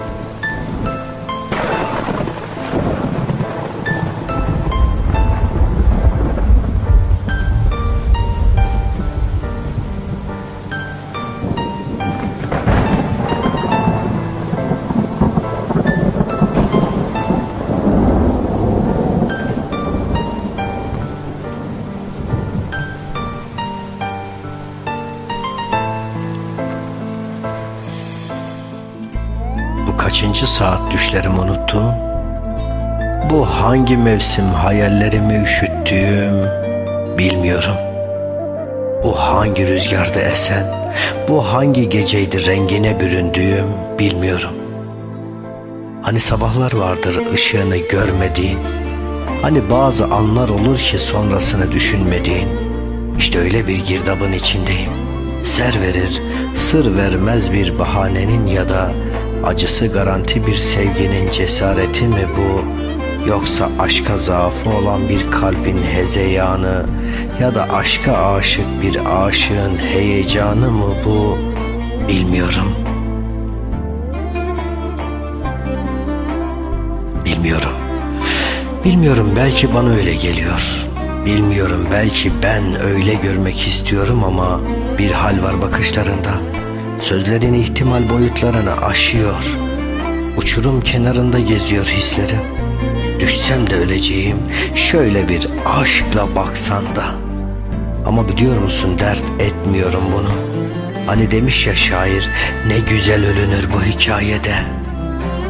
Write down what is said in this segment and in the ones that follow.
Bu kaçıncı saat düşlerimi unuttum? Bu hangi mevsim hayallerimi üşüttüğüm bilmiyorum. Bu hangi rüzgarda esen, bu hangi geceydi rengine büründüğüm bilmiyorum. Hani sabahlar vardır ışığını görmediğin, hani bazı anlar olur ki sonrasını düşünmediğin. İşte öyle bir girdabın içindeyim. Ser verir, sır vermez bir bahanenin ya da acısı garanti bir sevginin cesareti mi bu? Yoksa aşka zaafı olan bir kalbin hezeyanı ya da aşka aşık bir aşığın heyecanı mı bu? Bilmiyorum. Bilmiyorum. Bilmiyorum belki bana öyle geliyor. Bilmiyorum belki ben öyle görmek istiyorum ama bir hal var bakışlarında. Sözlerin ihtimal boyutlarını aşıyor. Uçurum kenarında geziyor hislerim. Düşsem de öleceğim şöyle bir aşkla baksan da. Ama biliyor musun dert etmiyorum bunu. Hani demiş ya şair ne güzel ölünür bu hikayede.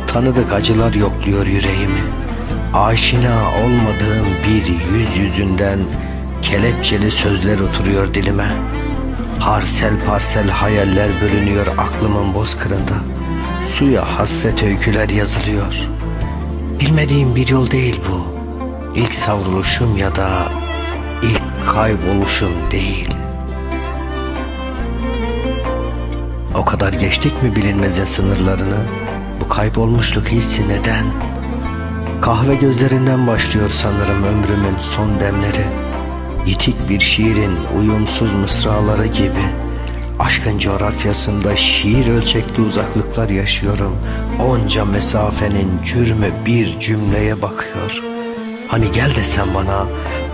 Tanıdık acılar yokluyor yüreğimi. Aşina olmadığım bir yüz yüzünden kelepçeli sözler oturuyor dilime. Parsel parsel hayaller bölünüyor aklımın bozkırında. Suya hasret öyküler yazılıyor. Bilmediğim bir yol değil bu. İlk savruluşum ya da ilk kayboluşum değil. O kadar geçtik mi bilinmezin sınırlarını? Bu kaybolmuşluk hissi neden? Kahve gözlerinden başlıyor sanırım ömrümün son demleri. Yitik bir şiirin uyumsuz mısraları gibi. Aşkın coğrafyasında şiir ölçekli uzaklıklar yaşıyorum. Onca mesafenin cürmü bir cümleye bakıyor. Hani gel desen bana,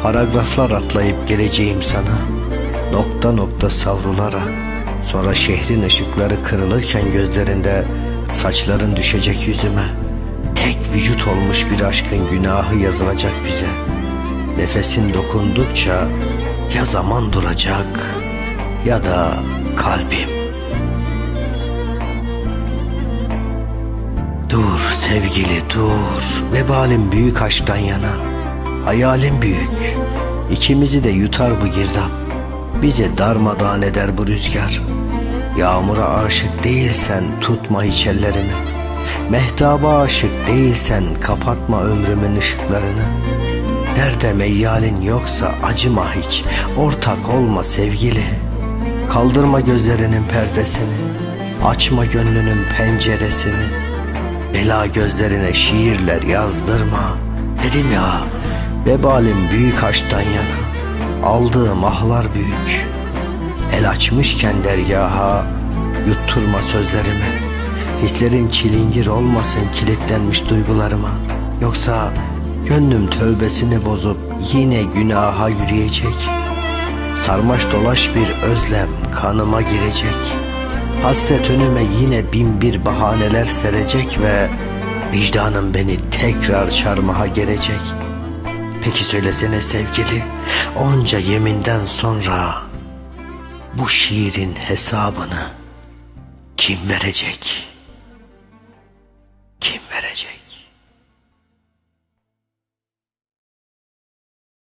paragraflar atlayıp geleceğim sana. Nokta nokta savrularak, sonra şehrin ışıkları kırılırken gözlerinde saçların düşecek yüzüme. Tek vücut olmuş bir aşkın günahı yazılacak bize. Nefesin dokundukça ya zaman duracak ya da kalbim. Dur sevgili dur. Vebalim büyük aşktan yana. Hayalim büyük. İkimizi de yutar bu girdap. Bize darmadağın eder bu rüzgar. Yağmura aşık değilsen tutma hiç ellerimi. Mehtaba aşık değilsen kapatma ömrümün ışıklarını. Derde meyyalin yoksa acıma hiç. Ortak olma sevgili. Kaldırma gözlerinin perdesini. Açma gönlünün penceresini. Bela gözlerine şiirler yazdırma. Dedim ya vebalim büyük aşktan yana. Aldığım ahlar büyük. El açmışken dergaha yutturma sözlerimi. Hislerin çilingir olmasın kilitlenmiş duygularıma. Yoksa gönlüm tövbesini bozup yine günaha yürüyecek. Sarmaş dolaş bir özlem kanıma girecek. Hasret önüme yine bin bir bahaneler serecek ve vicdanım beni tekrar çarmıha gelecek. Peki söylesene sevgili, onca yeminden sonra bu şiirin hesabını kim verecek?